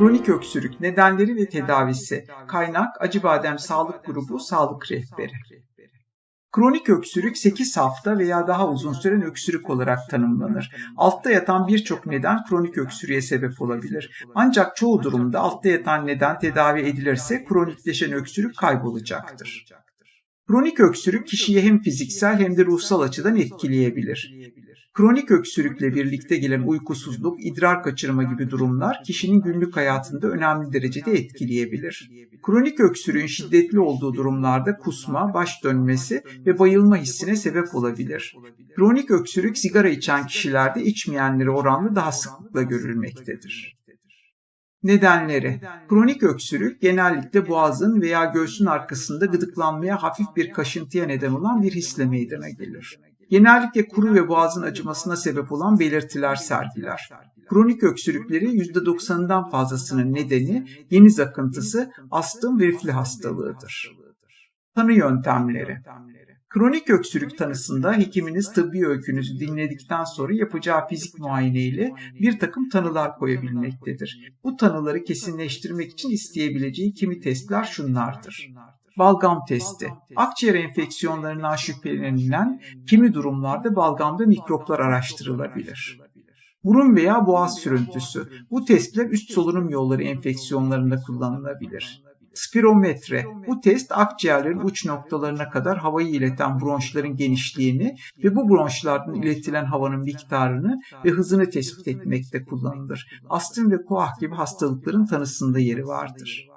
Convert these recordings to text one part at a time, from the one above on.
Kronik öksürük nedenleri ve tedavisi. Kaynak Acıbadem Sağlık Grubu Sağlık Rehberi. Kronik öksürük 8 hafta veya daha uzun süren öksürük olarak tanımlanır. Altta yatan birçok neden kronik öksürüğe sebep olabilir. Ancak çoğu durumda altta yatan neden tedavi edilirse kronikleşen öksürük kaybolacaktır. Kronik öksürük kişiyi hem fiziksel hem de ruhsal açıdan etkileyebilir. Kronik öksürükle birlikte gelen uykusuzluk, idrar kaçırma gibi durumlar kişinin günlük hayatında önemli derecede etkileyebilir. Kronik öksürüğün şiddetli olduğu durumlarda kusma, baş dönmesi ve bayılma hissine sebep olabilir. Kronik öksürük sigara içen kişilerde içmeyenlere oranla daha sıklıkla görülmektedir. Nedenleri Kronik öksürük genellikle boğazın veya göğsün arkasında gıdıklanmaya hafif bir kaşıntıya neden olan bir hisle meydana gelir. Genellikle kuru ve boğazın acımasına sebep olan belirtiler sergiler. Kronik öksürükleri %90'ından fazlasının nedeni geniz akıntısı, astım ve rifli hastalığıdır. Tanı yöntemleri Kronik öksürük tanısında hekiminiz tıbbi öykünüzü dinledikten sonra yapacağı fizik muayene ile bir takım tanılar koyabilmektedir. Bu tanıları kesinleştirmek için isteyebileceği kimi testler şunlardır. Balgam testi. Akciğer enfeksiyonlarından şüphelenilen kimi durumlarda balgamda mikroplar araştırılabilir. Burun veya boğaz sürüntüsü. Bu testler üst solunum yolları enfeksiyonlarında kullanılabilir. Spirometre. Bu test akciğerlerin uç noktalarına kadar havayı ileten bronşların genişliğini ve bu bronşlardan iletilen havanın miktarını ve hızını tespit etmekte kullanılır. Astım ve koah gibi hastalıkların tanısında yeri vardır.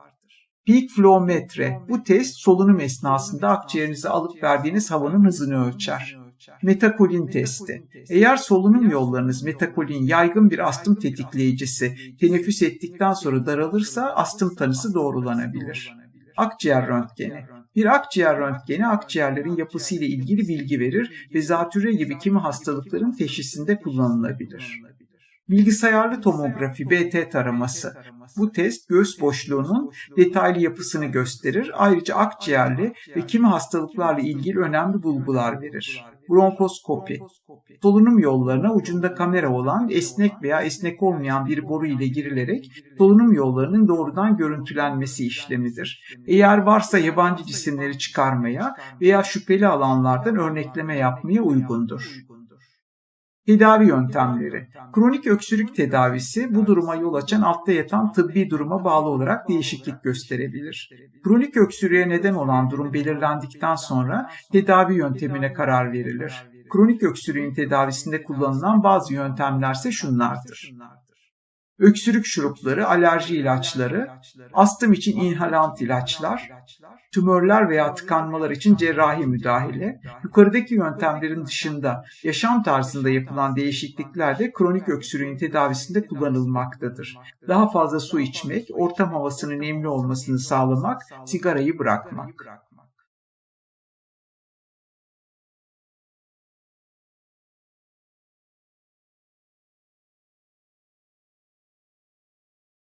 Peak flow metre. Bu test solunum esnasında akciğerinize alıp verdiğiniz havanın hızını ölçer. Metakolin testi. Eğer solunum yollarınız metakolin yaygın bir astım tetikleyicisi teneffüs ettikten sonra daralırsa astım tanısı doğrulanabilir. Akciğer röntgeni. Bir akciğer röntgeni akciğerlerin yapısıyla ilgili bilgi verir ve zatürre gibi kimi hastalıkların teşhisinde kullanılabilir. Bilgisayarlı tomografi BT taraması. Bu test göğüs boşluğunun detaylı yapısını gösterir. Ayrıca akciğerli ve kimi hastalıklarla ilgili önemli bulgular verir. Bronkoskopi. Solunum yollarına ucunda kamera olan esnek veya esnek olmayan bir boru ile girilerek solunum yollarının doğrudan görüntülenmesi işlemidir. Eğer varsa yabancı cisimleri çıkarmaya veya şüpheli alanlardan örnekleme yapmaya uygundur. Tedavi yöntemleri. Kronik öksürük tedavisi bu duruma yol açan altta yatan tıbbi duruma bağlı olarak değişiklik gösterebilir. Kronik öksürüğe neden olan durum belirlendikten sonra tedavi yöntemine karar verilir. Kronik öksürüğün tedavisinde kullanılan bazı yöntemlerse şunlardır öksürük şurupları, alerji ilaçları, astım için inhalant ilaçlar, tümörler veya tıkanmalar için cerrahi müdahale, yukarıdaki yöntemlerin dışında yaşam tarzında yapılan değişiklikler de kronik öksürüğün tedavisinde kullanılmaktadır. Daha fazla su içmek, ortam havasının nemli olmasını sağlamak, sigarayı bırakmak.